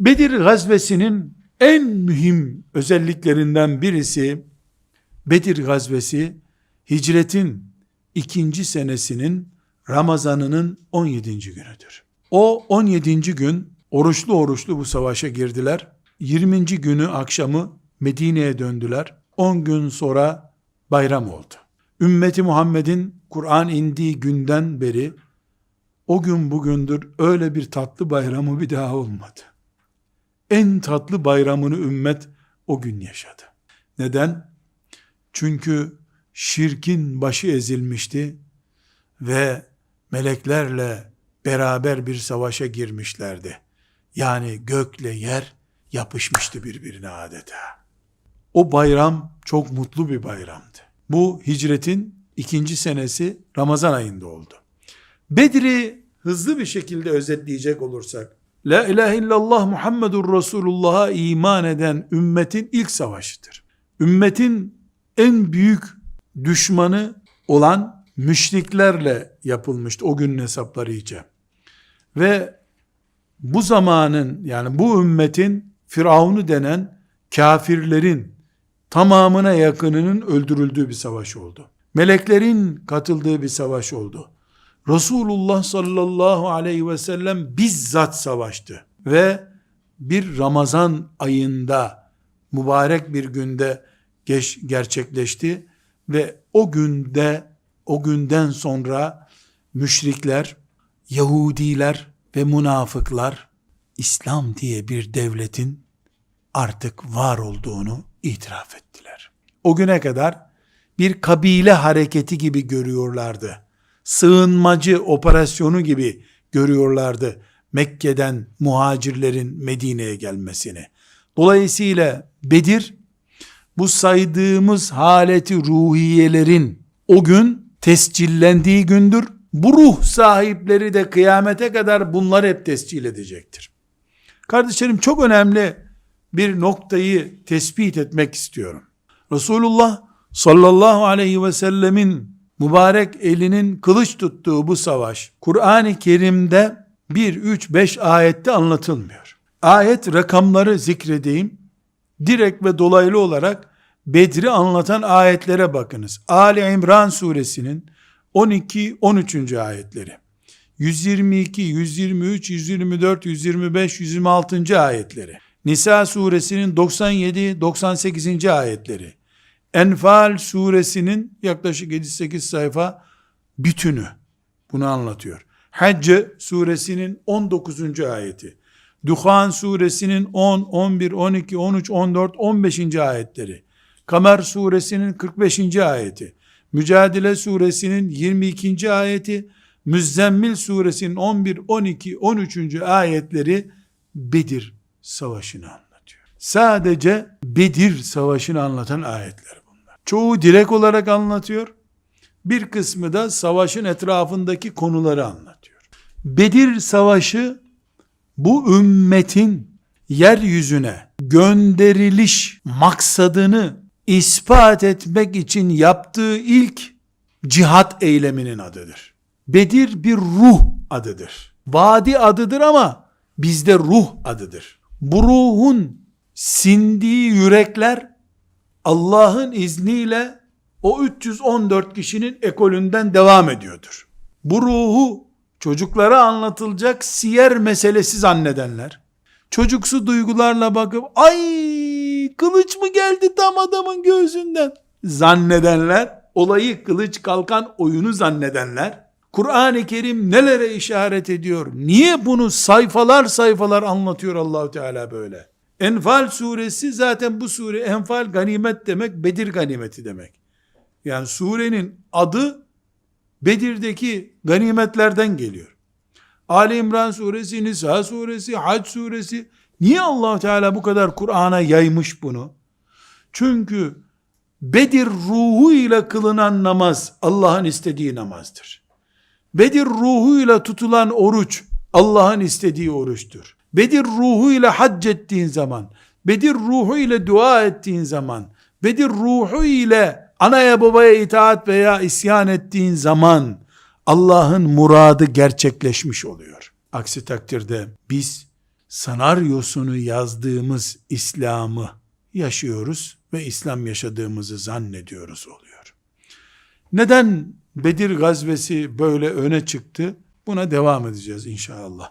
Bedir gazvesinin en mühim özelliklerinden birisi Bedir gazvesi hicretin ikinci senesinin Ramazanının 17. günüdür. O 17. gün oruçlu oruçlu bu savaşa girdiler. 20. günü akşamı Medine'ye döndüler. 10 gün sonra bayram oldu. Ümmeti Muhammed'in Kur'an indiği günden beri o gün bugündür öyle bir tatlı bayramı bir daha olmadı. En tatlı bayramını ümmet o gün yaşadı. Neden? Çünkü şirkin başı ezilmişti ve meleklerle beraber bir savaşa girmişlerdi. Yani gökle yer yapışmıştı birbirine adeta. O bayram çok mutlu bir bayramdı. Bu hicretin ikinci senesi Ramazan ayında oldu. Bedir'i hızlı bir şekilde özetleyecek olursak, La ilahe illallah Muhammedur Resulullah'a iman eden ümmetin ilk savaşıdır. Ümmetin en büyük düşmanı olan müşriklerle yapılmıştı o günün hesapları iyice. Ve bu zamanın yani bu ümmetin Firavun'u denen kafirlerin tamamına yakınının öldürüldüğü bir savaş oldu. Meleklerin katıldığı bir savaş oldu. Resulullah sallallahu aleyhi ve sellem bizzat savaştı ve bir Ramazan ayında mübarek bir günde geç, gerçekleşti ve o günde o günden sonra müşrikler, Yahudiler ve münafıklar İslam diye bir devletin artık var olduğunu itiraf ettiler. O güne kadar bir kabile hareketi gibi görüyorlardı. Sığınmacı operasyonu gibi görüyorlardı Mekke'den muhacirlerin Medine'ye gelmesini. Dolayısıyla Bedir bu saydığımız haleti ruhiyelerin o gün tescillendiği gündür. Bu ruh sahipleri de kıyamete kadar bunlar hep tescil edecektir. Kardeşlerim çok önemli bir noktayı tespit etmek istiyorum. Resulullah sallallahu aleyhi ve sellemin mübarek elinin kılıç tuttuğu bu savaş Kur'an-ı Kerim'de 1, 3, 5 ayette anlatılmıyor. Ayet rakamları zikredeyim. Direkt ve dolaylı olarak Bedri anlatan ayetlere bakınız. Ali İmran suresinin 12, 13. ayetleri. 122, 123, 124, 125, 126. ayetleri. Nisa suresinin 97, 98. ayetleri. Enfal suresinin yaklaşık 7-8 sayfa bütünü bunu anlatıyor. Hac suresinin 19. ayeti. Duhan suresinin 10, 11, 12, 13, 14, 15. ayetleri. Kamer suresinin 45. ayeti. Mücadele suresinin 22. ayeti. Müzzemmil suresinin 11, 12, 13. ayetleri Bedir savaşını anlatıyor. Sadece Bedir savaşını anlatan ayetler. Çoğu direkt olarak anlatıyor. Bir kısmı da savaşın etrafındaki konuları anlatıyor. Bedir savaşı bu ümmetin yeryüzüne gönderiliş maksadını ispat etmek için yaptığı ilk cihat eyleminin adıdır. Bedir bir ruh adıdır. Vadi adıdır ama bizde ruh adıdır. Bu ruhun sindiği yürekler Allah'ın izniyle o 314 kişinin ekolünden devam ediyordur. Bu ruhu çocuklara anlatılacak siyer meselesi zannedenler, çocuksu duygularla bakıp ay kılıç mı geldi tam adamın göğsünden zannedenler, olayı kılıç kalkan oyunu zannedenler, Kur'an-ı Kerim nelere işaret ediyor? Niye bunu sayfalar sayfalar anlatıyor Allahu Teala böyle? Enfal suresi zaten bu sure Enfal ganimet demek, Bedir ganimeti demek. Yani surenin adı Bedir'deki ganimetlerden geliyor. Ali İmran suresi, Nisa suresi, Hac suresi. Niye allah Teala bu kadar Kur'an'a yaymış bunu? Çünkü Bedir ruhuyla kılınan namaz Allah'ın istediği namazdır. Bedir ruhuyla tutulan oruç Allah'ın istediği oruçtur. Bedir ruhuyla hac ettiğin zaman, Bedir ruhuyla dua ettiğin zaman, Bedir ruhu ile anaya babaya itaat veya isyan ettiğin zaman Allah'ın muradı gerçekleşmiş oluyor. Aksi takdirde biz sanaryosunu yazdığımız İslam'ı yaşıyoruz ve İslam yaşadığımızı zannediyoruz oluyor. Neden Bedir gazvesi böyle öne çıktı? Buna devam edeceğiz inşallah.